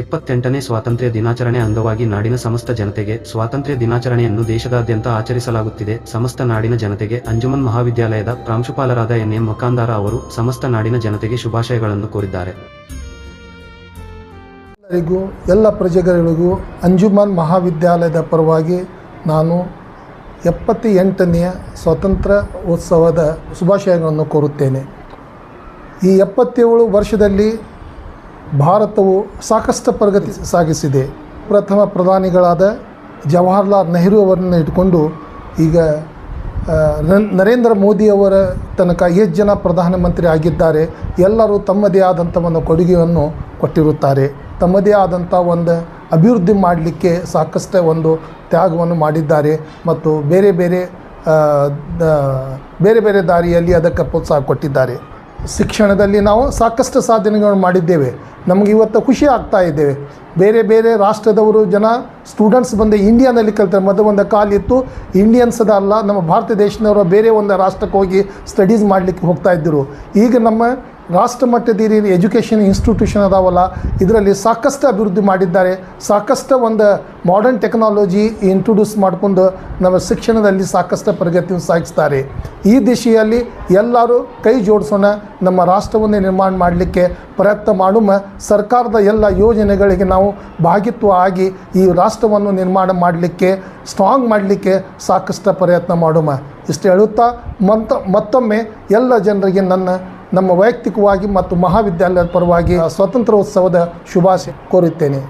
ಎಪ್ಪತ್ತೆಂಟನೇ ಸ್ವಾತಂತ್ರ್ಯ ದಿನಾಚರಣೆ ಅಂಗವಾಗಿ ನಾಡಿನ ಸಮಸ್ತ ಜನತೆಗೆ ಸ್ವಾತಂತ್ರ್ಯ ದಿನಾಚರಣೆಯನ್ನು ದೇಶದಾದ್ಯಂತ ಆಚರಿಸಲಾಗುತ್ತಿದೆ. ಸಮಸ್ತ ನಾಡಿನ ಜನತೆಗೆ ಅಂಜುಮನ್ ಮಹಾವಿದ್ಯಾಲಯದ ಪ್ರಾಂಶುಪಾಲರಾದ ಎನ್ ಎಂ ಮಕಾಂದಾರ ಅವರು ಸಮಸ್ತ ನಾಡಿನ ಜನತೆಗೆ ಶುಭಾಶಯಗಳನ್ನು ಕೋರಿದ್ದಾರೆ. ಎಲ್ಲರಿಗೂ, ಎಲ್ಲ ಪ್ರಜೆಗಳಿಗೂ ಅಂಜುಮನ್ ಮಹಾವಿದ್ಯಾಲಯದ ಪರವಾಗಿ ನಾನು ಎಪ್ಪತ್ತ ಎಂಟನೆಯ ಸ್ವಾತಂತ್ರ್ಯ ಉತ್ಸವದ ಶುಭಾಶಯಗಳನ್ನು ಕೋರುತ್ತೇನೆ. ಈ ಎಪ್ಪತ್ತೇಳು ವರ್ಷದಲ್ಲಿ ಭಾರತವು ಸಾಕಷ್ಟು ಪ್ರಗತಿ ಸಾಗಿಸಿದೆ. ಪ್ರಥಮ ಪ್ರಧಾನಿಗಳಾದ ಜವಾಹರ್ಲಾಲ್ ನೆಹರು ಅವರನ್ನು ಇಟ್ಕೊಂಡು ಈಗ ನರೇಂದ್ರ ಮೋದಿ ಮೋದಿಯವರ ತನಕ ಎಷ್ಟು ಜನ ಪ್ರಧಾನಮಂತ್ರಿ ಆಗಿದ್ದಾರೆ, ಎಲ್ಲರೂ ತಮ್ಮದೇ ಆದಂಥ ಒಂದು ಕೊಡುಗೆಯನ್ನು ಕೊಟ್ಟಿರುತ್ತಾರೆ. ತಮ್ಮದೇ ಆದಂಥ ಒಂದು ಅಭಿವೃದ್ಧಿ ಮಾಡಲಿಕ್ಕೆ ಸಾಕಷ್ಟು ಒಂದು ತ್ಯಾಗವನ್ನು ಮಾಡಿದ್ದಾರೆ ಮತ್ತು ಬೇರೆ ಬೇರೆ ಬೇರೆ ಬೇರೆ ದಾರಿಯಲ್ಲಿ ಅದಕ್ಕೆ ಪ್ರೋತ್ಸಾಹ ಕೊಟ್ಟಿದ್ದಾರೆ. ಶಿಕ್ಷಣದಲ್ಲಿ ನಾವು ಸಾಕಷ್ಟು ಸಾಧನೆಗಳನ್ನು ಮಾಡಿದ್ದೇವೆ. ನಮಗೆ ಇವತ್ತು ಖುಷಿ ಆಗ್ತಾ ಇದ್ದೇವೆ. ಬೇರೆ ಬೇರೆ ರಾಷ್ಟ್ರದವರು ಜನ ಸ್ಟೂಡೆಂಟ್ಸ್ ಬಂದು ಇಂಡಿಯಾನಲ್ಲಿ ಕಲಿತಾರೆ. ಮೊದಲು ಒಂದು ಕಾಲಿತ್ತು ಇಂಡಿಯನ್ಸದ ಅಲ್ಲ, ನಮ್ಮ ಭಾರತ ದೇಶದವರು ಬೇರೆ ಒಂದು ರಾಷ್ಟ್ರಕ್ಕೆ ಹೋಗಿ ಸ್ಟಡೀಸ್ ಮಾಡಲಿಕ್ಕೆ ಹೋಗ್ತಾ ಇದ್ದರು. ಈಗ ನಮ್ಮ ರಾಷ್ಟ್ರ ಮಟ್ಟದ ಎಜುಕೇಷನ್ ಇನ್ಸ್ಟಿಟ್ಯೂಷನ್ ಅದಾವಲ್ಲ, ಇದರಲ್ಲಿ ಸಾಕಷ್ಟು ಅಭಿವೃದ್ಧಿ ಮಾಡಿದ್ದಾರೆ. ಸಾಕಷ್ಟು ಒಂದು ಮಾಡರ್ನ್ ಟೆಕ್ನಾಲಜಿ ಇಂಟ್ರೊಡ್ಯೂಸ್ ಮಾಡಿಕೊಂಡು ನಮ್ಮ ಶಿಕ್ಷಣದಲ್ಲಿ ಸಾಕಷ್ಟು ಪ್ರಗತಿಯನ್ನು ಸಾಗಿಸ್ತಾರೆ. ಈ ದಿಶೆಯಲ್ಲಿ ಎಲ್ಲರೂ ಕೈ ಜೋಡಿಸೋಣ, ನಮ್ಮ ರಾಷ್ಟ್ರವನ್ನು ನಿರ್ಮಾಣ ಮಾಡಲಿಕ್ಕೆ ಪ್ರಯತ್ನ ಮಾಡುಮ. ಸರ್ಕಾರದ ಎಲ್ಲ ಯೋಜನೆಗಳಿಗೆ ನಾವು ಭಾಗಿತ್ವ ಆಗಿ ಈ ರಾಷ್ಟ್ರವನ್ನು ನಿರ್ಮಾಣ ಮಾಡಲಿಕ್ಕೆ ಸ್ಟ್ರಾಂಗ್ ಮಾಡಲಿಕ್ಕೆ ಸಾಕಷ್ಟು ಪ್ರಯತ್ನ ಮಾಡುಮ. ಇಷ್ಟು ಹೇಳುತ್ತಾ, ಮಂತ, ಮತ್ತೊಮ್ಮೆ ಎಲ್ಲ ಜನರಿಗೆ ನನ್ನ ನಮ್ಮ ವೈಯಕ್ತಿಕವಾಗಿ ಮತ್ತು ಮಹಾವಿದ್ಯಾಲಯದ ಪರವಾಗಿ ಸ್ವಾತಂತ್ರ್ಯೋತ್ಸವದ ಶುಭಾಶಯ ಕೋರುತ್ತೇನೆ.